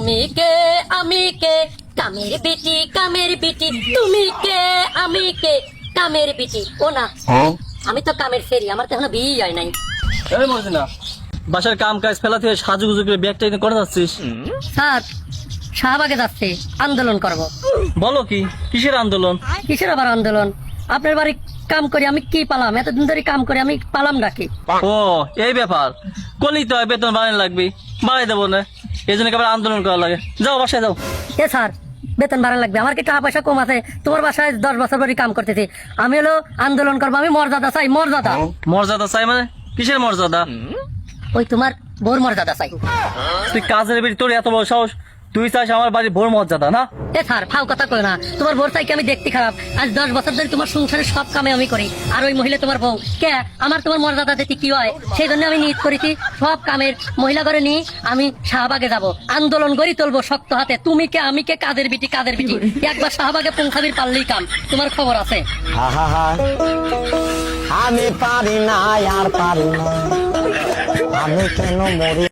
তুমি কে আমি কে কামের বিটি কামের বিটি তুমি কে আমি কে কামের বিটি ও না আমি তো কামের ফেরি আমার তো এখনও বিয়ে হয় নাই। এই মর্জিনা বাসার কাম কাজ ফেলা থেকে সাজু গুজু করে ব্যাগটা এনে করে যাচ্ছিস? স্যার শাহবাগে যাচ্ছে আন্দোলন করব। বলো কি কিসের আন্দোলন? কিসের আবার আন্দোলন? আপনার বাড়ি কাম করি আমি কি পালাম? এতদিন ধরে কাম করি আমি পালাম নাকি? ও এই ব্যাপার। কলি তো হয় বেতন বাড়ানো লাগবে। বাড়াই দেবো না। এই জন্য আবার আন্দোলন করা লাগে? যাও বাসায় যাও। এ স্যার বেতন বাড়া লাগবে। আমার কি টাকা পয়সা কম আছে? তোমার বাসায় দশ বছর ধরে কাম করতেছি। আমি হলো আন্দোলন করব আমি মর্যাদা চাই মর্যাদা। মর্যাদা চাই মানে? কিসের মর্যাদা? ওই তোমার বোর মর্যাদা চাই। তুই কাজের বেরি তোর এত বড় সাহস? তুই চাস আমার বাড়ির ভোর মর্যাদা না? এ স্যার ফাও কথা কই না। তোমার বোর চাইকে আমি দেখতে খারাপ। আজ দশ বছর ধরে তোমার সংসারের সব কামে আমি করি। আর ওই মহিলা তোমার বউ। কে? আমার তোমার মর্যাদা দিতে কি হয় সেই জন্য আমি নিজ করেছি। সব কামের মহিলা করে নিয়ে আমি শাহবাগে যাব। আন্দোলন করি তুলবো শক্ত হাতে। তুমি কে আমি কে কাদের বিটি কাদের বিটি? একবার শাহবাগে পৌঁছাবির পারলেই কাম। তোমার খবর আছে? আমি পারি না আর পারি না আমি কেন মরি?